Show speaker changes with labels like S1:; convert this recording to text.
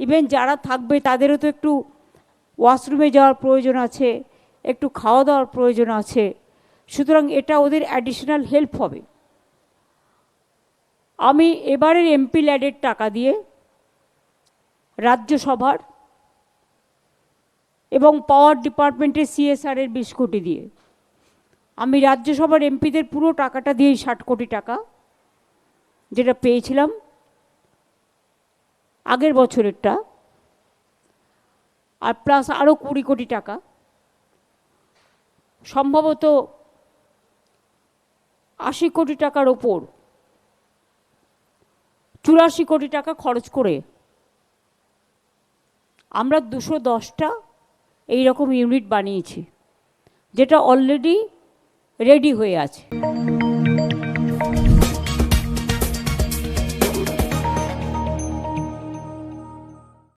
S1: Even যারা থাকবে, তাদেরও তো একটু ওয়াশরুমে যাওয়ার প্রয়োজন আছে, একটু খাওয়া দাওয়ার প্রয়োজন আছে। সুতরাং এটা ওদের অ্যাডিশনাল হেল্প হবে। আমি এবারের এমপি ল্যাডের টাকা দিয়ে রাজ্যসভার এবং পাওয়ার ডিপার্টমেন্টের সিএসআরের বিশ কোটি দিয়ে, আমি রাজ্যসভার এমপিদের পুরো টাকাটা দিয়ে ষাট কোটি টাকা যেটা পেয়েছিলাম। আগের বছরেরটা। আর প্লাস আরও কুড়ি কোটি টাকা। সম্ভবত আশি কোটি টাকার ওপর চুরাশি কোটি টাকা খরচ করে আমরা দুশো দশটা এই রকম ইউনিট বানিয়েছি, যেটা অলরেডি রেডি হয়ে আছে।